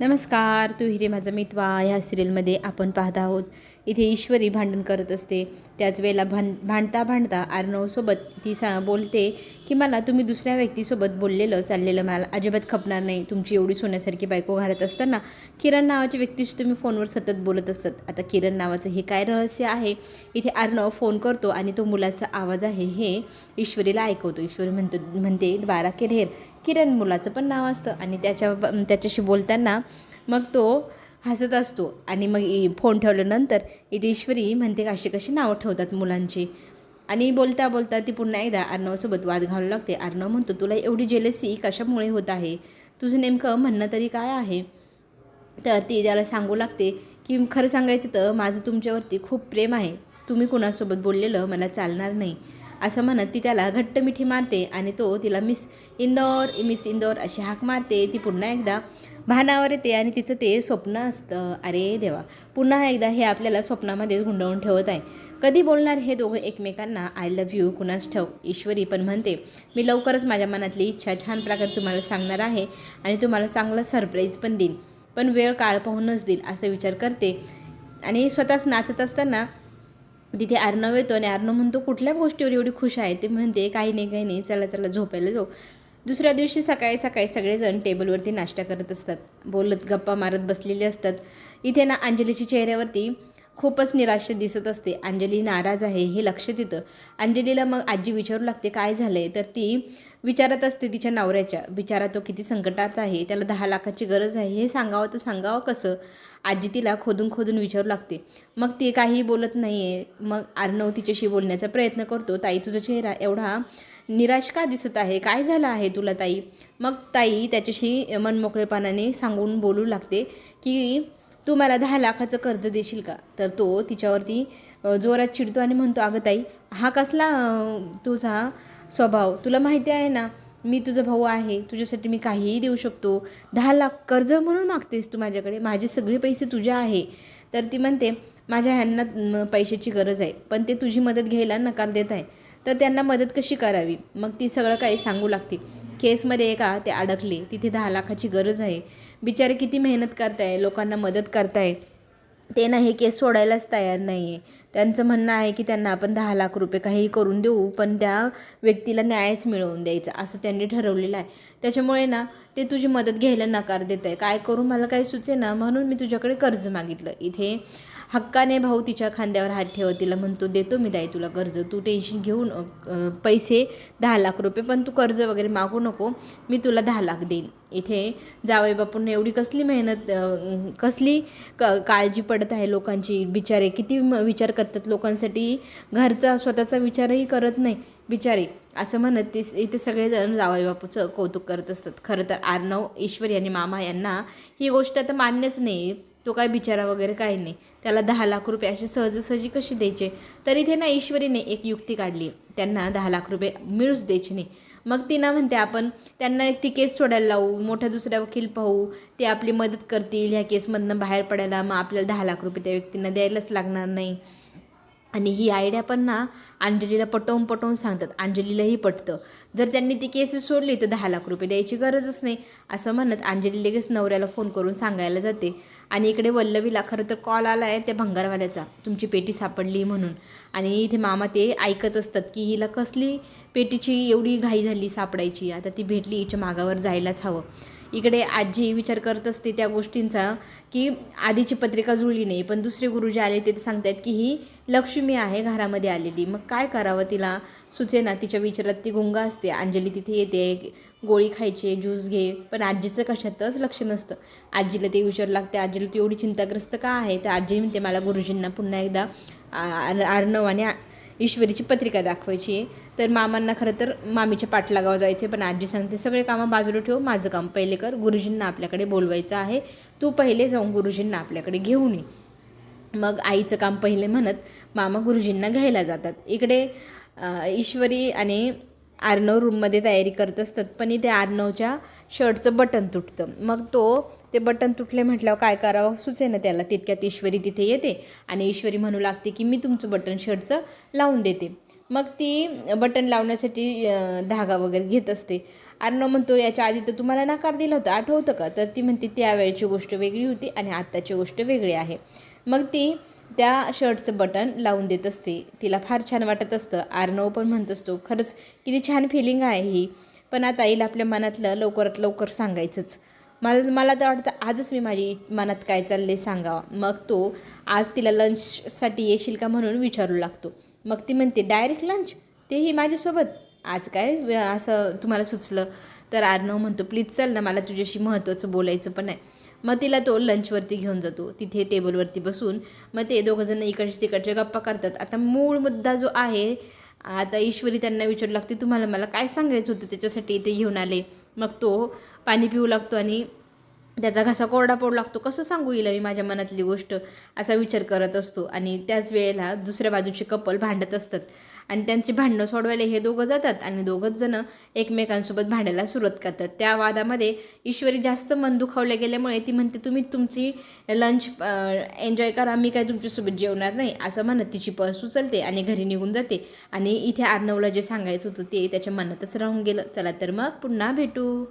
नमस्कार तू हिरे माझा मितवा ह्या सिरियलमध्ये आपण पाहत आहोत. इथे ईश्वरी भांडण करत असते. त्याच वेळेला भां भांडता भांडता आर्नवसोबत ती सा बोलते की मला तुम्ही दुसऱ्या व्यक्तीसोबत बोललेलं चाललेलं मला अजिबात खपणार नाही. तुमची एवढी सोन्यासारखी बायको घालत असताना किरण नावाच्या व्यक्तीशी तुम्ही फोनवर सतत बोलत असतात. आता किरण नावाचं हे काय रहस्य आहे? इथे अर्णव फोन करतो आणि तो मुलाचा आवाज आहे हे ईश्वरीला ऐकवतो. ईश्वरी म्हणतो म्हणते बारा के ढेर किरण मुलाचं पण नाव असतं. आणि त्याच्या त्याच्याशी बोलताना मग तो हसत असतो. आणि मग फोन ठेवल्यानंतर इथे ईश्वरी म्हणते का अशी कशी नावं ठेवतात मुलांची? आणि बोलता बोलता ती पुन्हा एकदा अर्णवसोबत वाद घालू लागते. अर्णव म्हणतो तुला एवढी जेलसी कशामुळे होत आहे? तुझं नेमकं म्हणणं तरी काय आहे? तर ती त्याला सांगू लागते की खरं सांगायचं तर माझं तुमच्यावरती खूप प्रेम आहे. तुम्ही कुणासोबत बोललेलं मला चालणार नाही. असं म्हणत ती त्याला घट्ट मिठी मारते आणि तो तिला मिस इंदौर मिस इंदौर अशी हाक मारते. ती पुन्हा एकदा भानावर येते आणि तिचं ते स्वप्न असतं. अरे देवा पुन्हा एकदा हे आपल्याला स्वप्नामध्येच गुंडवून ठेवत आहे. कधी बोलणार हे दोघं एकमेकांना? आय लव्ह यू कुणास ठेव ईश्वरी पण म्हणते मी लवकरच माझ्या मनातली इच्छा छान प्रकारे तुम्हाला सांगणार आहे आणि तुम्हाला चांगलं सरप्राईज पण देईन. पण वेळ काळ पाहूनच देईल असा विचार करते. आणि स्वतःच नाचत असताना तिथे अर्णव येतो आणि अर्णव म्हणतो कुठल्या गोष्टीवर एवढी खुश आहे? ते म्हणते काही नाही काही नाही चला चला झोपायला जाऊ. दुसऱ्या दिवशी सकाळी सकाळी सगळेजण टेबलवरती नाश्ता करत असतात. बोलत गप्पा मारत बसलेले असतात. इथे ना अंजलीच्या चेहऱ्यावरती खूपच निराश दिसत असते. अंजली नाराज आहे हे लक्षात येतं अंजलीला मग आजी विचारू लागते काय झालं आहे तर ती विचारत असते तिच्या नवऱ्याच्या बिचारा तो किती संकटात आहे त्याला दहा लाखाची गरज आहे हे सांगावं तर सांगावं कसं? आजी तिला खोदून खोदून विचारू लागते. मग ती काही बोलत नाही आहे मग अर्णव तिच्याशी बोलण्याचा प्रयत्न करतो. ताई तुझा चेहरा एवढा निराश का दिसत आहे? काय झालं आहे तुला ताई? मग ताई त्याच्याशी मनमोकळेपणाने सांगून बोलू लागते की तू मला दहा लाखाचं कर्ज देशील का? तर तो तिच्यावरती जोरात चिडतो आणि म्हणतो अगं ताई हा कसला तुझा स्वभाव? तुला माहिती आहे ना मी तुझा भाऊ आहे तुझ्यासाठी मी काहीही देऊ शकतो. दहा लाख कर्ज म्हणून मागतेस तू माझ्याकडे माझे सगळे पैसे तुझे आहे. तर ती म्हणते माझ्या ह्यांना पैशाची गरज आहे पण ते तुझी मदत घ्यायला नकार देत आहे. तर त्यांना मदत कशी करावी? मग ती सगळं काही सांगू लागते. केसमध्ये का ते अडकले. तिथे दहा लाखाची गरज आहे. बिचारे किती मेहनत करताय लोकांना मदत करताय. ते ना हे केस सोडायलाच तयार नाही आहे त्यांचं म्हणणं आहे की त्यांना आपण दहा लाख रुपये काहीही करून देऊ पण त्या व्यक्तीला न्यायच मिळवून द्यायचा असं त्यांनी ठरवलेलं आहे. त्याच्यामुळे ना ते तुझी मदत घ्यायला नकार देत आहे काय करू? मला काही सुचे ना म्हणून मी तुझ्याकडे कर्ज मागितलं. इथे हक्काने भाऊ तिच्या खांद्यावर हात ठेवत तिला म्हणतो देतो मी ताई तुला कर्ज तू टेन्शन घेऊन पैसे दहा लाख रुपये पण तू कर्ज वगैरे मागू नको मी तुला दहा लाख देईन. इथे जावई बापूंना एवढी कसली मेहनत कसली क काळजी पडत आहे लोकांची बिचारे किती म- विचार करतात लोकांसाठी घरचा स्वतःचा विचारही करत नाही बिचारे. असं म्हणत ते इथे सगळेजण जावई बापूचं कौतुक करत असतात. खरं तर आर्णव ईश्वरी आणि मामा यांना ही गोष्ट आता मान्यच नाही तो काय बिचारा वगैरे काही नाही. त्याला दहा लाख रुपये असे सहजासहजी कसे द्यायचे? तर इथे ना ईश्वरीने एक युक्ती काढली. त्यांना दहा लाख रुपये मिळूच द्यायचे नाही. मग ती ना म्हणते आपण त्यांना एक ती केस सोडायला लावू. मोठा दुसऱ्या वकील पाहू. ते आपली मदत करतील ह्या केसमधनं बाहेर पडायला. मग आपल्याला दहा लाख रुपये त्या व्यक्तींना द्यायलाच लागणार नाही. आणि ही आयडिया पण ना अंजलीला पटवून पटवून सांगतात. अंजलीलाही पटतं. जर त्यांनी ती केसेस सोडली तर दहा लाख रुपये द्यायची गरजच नाही असं म्हणत अंजली लगेच नवऱ्याला फोन करून सांगायला जाते. आणि इकडे वल्लवीला खरं तर कॉल आला आहे त्या भंगारवाल्याचा तुमची पेटी सापडली म्हणून. आणि इथे मामा ते ऐकत असतात की हिला कसली पेटीची एवढी घाई झाली सापडायची. आता ती भेटली हिच्या मागावर जायलाच हवं. इकडे आजी विचार करत असते त्या गोष्टींचा की आधीची पत्रिका जुळली नाही पण दुसरे गुरुजी आले ते सांगतायत की ही लक्ष्मी आहे घरामध्ये आलेली. मग काय करावं तिला? सुचेना तिच्या विचारात ती गुंगा असते. अंजली तिथे येते गोळी खायची ज्यूस घे. पण आजीचं कशातच लक्ष नसतं. आजीला ते विचारू लागते. आजीला ती एवढी चिंताग्रस्त का आहे? तर आजी म्हणते मला गुरुजींना पुन्हा एकदा आ- अर्णव आणि ईश्वरीची पत्रिका दाखवायची आहे. तर मामांना खरं तर मामीच्या पाठलागावर जायचे पण आजी सांगते सगळे कामं बाजूला ठेव माझं काम पहिले कर गुरुजींना आपल्याकडे बोलवायचं आहे. तू पहिले जाऊन गुरुजींना आपल्याकडे घेऊन ये. मग आईचं काम पहिले म्हणत मामा गुरुजींना घ्यायला जातात. इकडे ईश्वरी आणि आर्नव रूममध्ये तयारी करत असतात पण इथे आर्नवच्या शर्टचं बटन तुटतं. मग तो ते बटन तुटले म्हटल्यावर काय करावं? सुचे ना त्याला. तितक्यात ईश्वरी तिथे येते आणि ईश्वरी म्हणू लागते की मी तुमचं बटन शर्टचं लावून देते. मग ती बटन लावण्यासाठी धागा वगैरे घेत असते. अर्णव म्हणतो याच्या आधी तर तुम्हाला नकार दिला होता. आठवतं का? तर ती म्हणते त्यावेळेची गोष्ट वेगळी होती आणि आत्ताची गोष्ट वेगळी आहे. मग ती त्या शर्टचं बटन लावून देत असते. तिला फार छान वाटत असतं. आर्नव पण म्हणत असतो खरंच किती छान फिलिंग आहे ही. पण आता आईला आपल्या मनातलं लवकरात लवकर सांगायचंच. मला मला तर वाटतं आजच मी माझी मनात काय चालले सांगावा. मग तो आज तिला लंचसाठी येशील का म्हणून विचारू लागतो. मग ती म्हणते डायरेक्ट लंच तेही माझ्यासोबत? आज काय असं तुम्हाला सुचलं? तर आर्नव म्हणतो प्लीज चल ना मला तुझ्याशी महत्त्वाचं बोलायचं पण आहे. मग तिला तो लंचवरती घेऊन जातो. तिथे टेबलवरती बसून मग ते दोघंजण इकडचे तिकडचे गप्पा करतात. आता मूळ मुद्दा जो आहे आता ईश्वरी त्यांना विचारू लागते तुम्हाला मला काय सांगायचं होतं त्याच्यासाठी इथे घेऊन आले? मग तो पाणी पिऊ लागतो आणि त्याचा घसा कोरडा पडू लागतो. कसं सांगू येईल मी माझ्या मनातली गोष्ट? असा विचार करत असतो. आणि त्याच वेळेला दुसऱ्या बाजूचे कपल भांडत असतात. आणि त्यांची भांडणं सोडवायला हे दोघं जातात आणि दोघंच जण एकमेकांसोबत भांडायला सुरुवात करतात. त्या वादामध्ये ईश्वरी जास्त मन दुखावल्या गेल्यामुळे ती म्हणते तुम्ही तुमची लंच एन्जॉय करा. मी काय तुमच्यासोबत जेवणार नाही. असं म्हणत तिची पर्स उचलते आणि घरी निघून जाते. आणि इथे आर्नवला जे सांगायचं होतं ते त्याच्या मनातच राहून गेलं. चला तर मग पुन्हा भेटू.